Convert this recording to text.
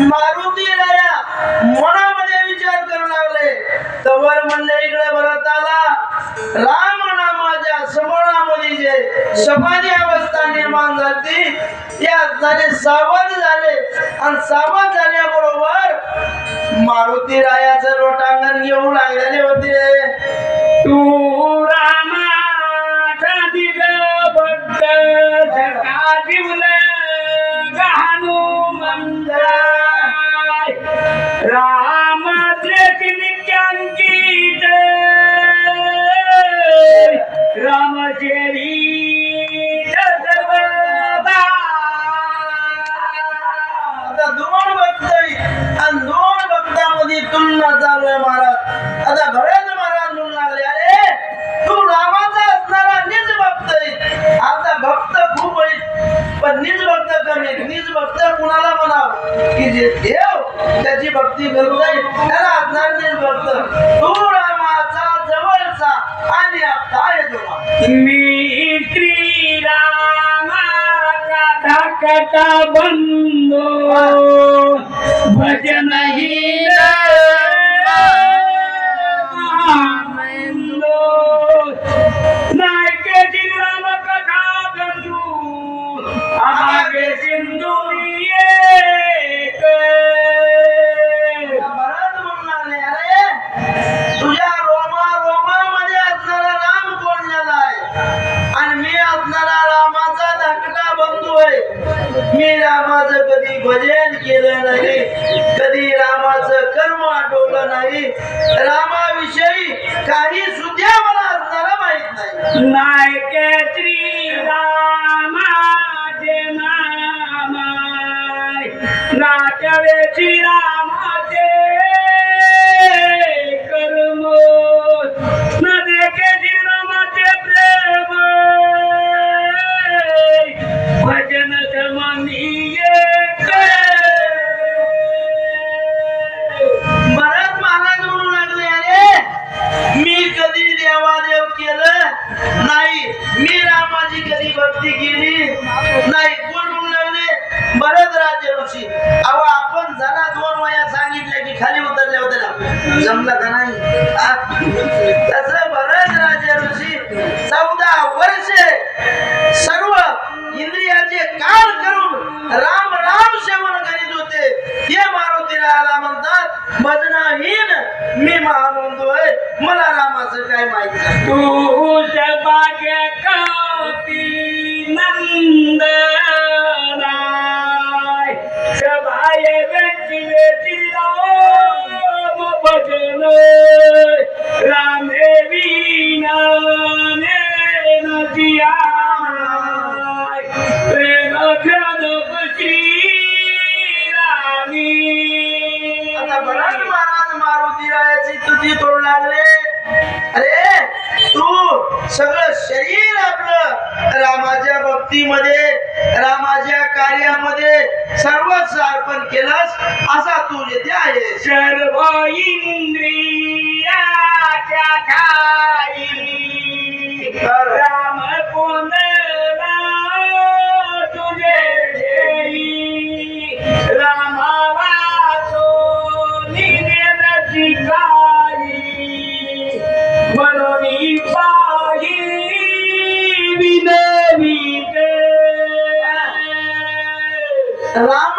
मारुती मनामध्ये विचार करू लागले तवर म्हणले इकडे भरत आला राम नामाच्या समोरामध्ये जे समाधी अवस्था निर्माण झाली त्याने झाले सावध झाले आणि सावध झाल्याबरोबर मारुती रायाचं लोटांगण घेऊ लागलेले पण निज भक्त कमी निज भक्त कुणाला म्हणाव? की जे देव त्याची भक्ती करत आहे त्याला निज भक्त तू रामाचा जवळचा आणि आता येतो मी श्रीरामाचा धाकटा बंधू. भजन नायके होय. मी रामाचं कधी भजन केलं नाही कधी रामाचं कर्म आठवलं नाही. रामाविषयी काही सुद्धा मला असणारा माहीत नाही. काहीतरी श्रीरामाचे नामाय नाचवे रामाची कधी भक्ती केली नाही कोण म्हणू लागले बरंच राज्य ऋषी. अहो आपण जरा दोन वया सांगितल्या की खाली उतरल्या होत्या जमला का नाही? तस बरेच राज्य ऋषी चौदा वर्षे सर्व इंद्रियाचे काल करून राम राम सेवन करीत होते. हे मारुतीला आला म्हणतात भजनाहीन मी महानंदो आहे. मला रामाचं काय माहीत सभाय व्यक्ती राम भजन. रामे नदिया. प्रेम रामी आता महाराज मारुती रायाची तुझी तोड लागले. अरे तू सगळं शरीर आपलं रामाच्या भक्तीमध्ये रामाच्या कार्यामध्ये सर्वच अर्पण केलास असा तू येथे आहे. सर्व इंद्रियाच्या विनविते राम